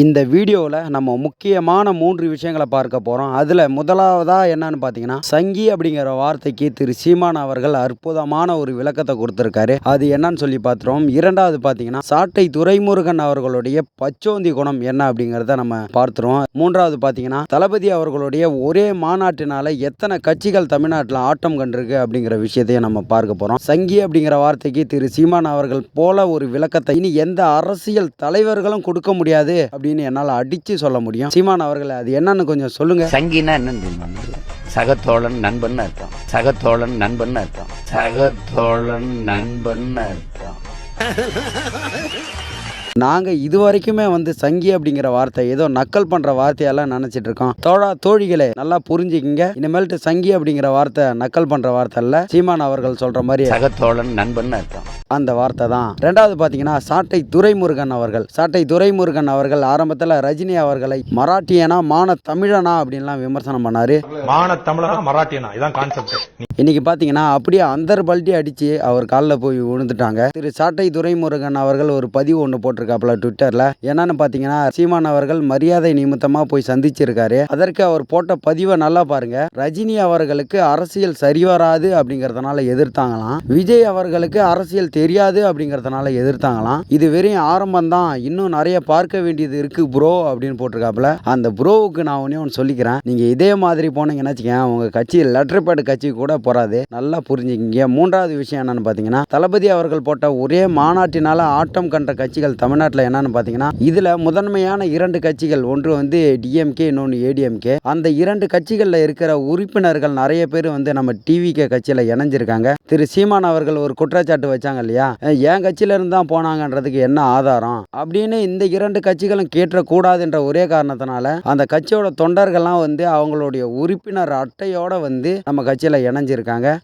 இந்த வீடியோவில் நம்ம முக்கியமான மூன்று விஷயங்களை பார்க்க போகிறோம் அதில் முதலாவதாக என்னன்னு பார்த்தீங்கன்னா சங்கி அப்படிங்கிற வார்த்தைக்கு திரு சீமான் அவர்கள் அற்புதமான ஒரு விளக்கத்தை கொடுத்துருக்காரு. அது என்னன்னு சொல்லி பார்த்துருவோம் இரண்டாவது பார்த்தீங்கன்னா சாட்டை துரைமுருகன் அவர்களுடைய பச்சோந்தி குணம் என்ன அப்படிங்கிறத நம்ம பார்த்துருவோம். மூன்றாவது பார்த்தீங்கன்னா தளபதி அவர்களுடைய ஒரே மாநாட்டினால எத்தனை கட்சிகள் தமிழ்நாட்டில் ஆட்டம் கண்டிருக்கு அப்படிங்கிற விஷயத்தையும் நம்ம பார்க்க போகிறோம் சங்கி அப்படிங்கிற வார்த்தைக்கு திரு சீமான் அவர்கள் போல ஒரு விளக்கத்தை இனி எந்த அரசியல் தலைவர்களும் கொடுக்க முடியாது அப்படின்னு என்னால் அடித்து சொல்ல முடியும். சீமான் அவர்களை அது என்னன்னு கொஞ்சம் சொல்லுங்க. சங்கினா என்னன்னு சகத்தோழன் நண்பன் அர்த்தம். சகத்தோழன் நண்பன் அர்த்தம். சகத்தோழன் நண்பன் அர்த்தம். நாங்கள் இது வரைக்குமே வந்து சங்கி அப்படிங்கிற வார்த்தை ஏதோ நக்கல் பண்ணுற வார்த்தையெல்லாம் நினச்சிட்டு இருக்கோம் தோழா தோழிகளே நல்லா புரிஞ்சுக்கிங்க. இனிமேல்ட்டு சங்கி அப்படிங்கிற வார்த்தை நக்கல் பண்ணுற வார்த்தை இல்லை சீமான் அவர்கள் சொல்கிற மாதிரி சகத்தோழன் நண்பன் அர்த்தம். அந்த வார்த்தை தான். ரெண்டாவது பார்த்தீங்கன்னா சாட்டை துரைமுருகன் அவர்கள். சாட்டை துரைமுருகன் அவர்கள் ஆரம்பத்தில் ரஜினி அவர்களை மராட்டியனா மான தமிழனா அப்படின்லாம் விமர்சனம் பண்ணாரு. மான தமிழனா மராட்டியனா? இதான் கான்செப்ட் இன்னைக்கு பார்த்தீங்கன்னா அப்படியே அந்தர் பல்ட்டி அடிச்சு அவர் காலில் போய் விழுந்துட்டாங்க. திரு சாட்டை துரைமுருகன் அவர்கள் ஒரு பதிவு ஒன்று போட்டிருக்காப்புல ட்விட்டர்ல. என்னன்னு பார்த்தீங்கன்னா சீமான் அவர்கள் மரியாதை நிமித்தமாக போய் சந்திச்சிருக்காரு. அதற்கு அவர் போட்ட பதிவை நல்லா பாருங்க. ரஜினி அவர்களுக்கு அரசியல் சரிவராது அப்படிங்கறதுனால எதிர்த்தாங்களாம். விஜய் அவர்களுக்கு அரசியல் தெரியாது அப்படிங்கறதுனால எதிர்த்தாங்களாம். இது வெறும் ஆரம்பம் தான் இன்னும் நிறைய பார்க்க வேண்டியது இருக்கு ப்ரோ அப்படின்னு போட்டிருக்காப்புல. அந்த ப்ரோவுக்கு நான் ஒன்னே ஒன்று சொல்லிக்கிறேன். நீங்க இதே மாதிரி போனீங்கன்னு வச்சுக்கேன் உங்க கட்சி லெட்டர் பேட் கட்சி கூட போறாது. நல்லா புரிஞ்சுக்கிங்க. மூன்றாவது விஷயம் என்னன்னு பார்த்தீங்கன்னா தளபதி அவர்கள் போட்ட ஒரே மாநாட்டினால ஆட்டம் கண்ட கட்சிகள் தமிழ்நாட்டில் என்னன்னு பார்த்தீங்கன்னா இதில் முதன்மையான இரண்டு கட்சிகள் ஒன்று வந்து டிஎம்கே இன்னொன்று ஏடிஎம்கே அந்த இரண்டு கட்சிகளில் இருக்கிற உறுப்பினர்கள் நிறைய பேர் வந்து நம்ம டிவிகே கட்சியில் இணைஞ்சிருக்காங்க. திரு சீமான் அவர்கள் ஒரு குற்றச்சாட்டு வச்சாங்க இல்லையா? என் கட்சியிலேருந்து தான் போனாங்கன்றதுக்கு என்ன ஆதாரம்? அப்படின்னு இந்த இரண்டு கட்சிகளும் கேட்டக்கூடாதுன்ற ஒரே காரணத்தினால அந்த கட்சியோட தொண்டர்கள்லாம் வந்து அவங்களுடைய உறுப்பினர் அட்டையோட வந்து நம்ம கட்சியில் இணைஞ்சிருக்காங்க.